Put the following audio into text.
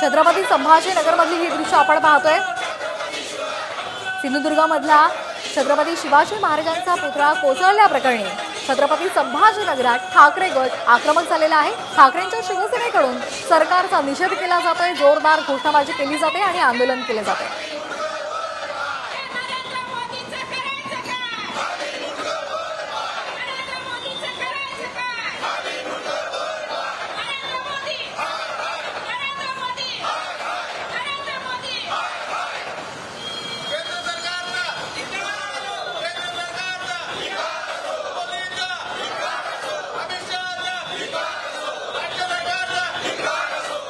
छत्रपती संभाजीनगरमधली ही दृश्य आपण पाहतोय. सिंधुदुर्गामधला छत्रपती शिवाजी महाराजांचा पुतळा कोसळल्याप्रकरणी छत्रपती संभाजीनगरात ठाकरे गट आक्रमक झालेला आहे. ठाकरेंच्या शिवसेनेकडून सरकारचा निषेध केला जातोय जोरदार घोषणाबाजी केली जाते आणि आंदोलन केले जाते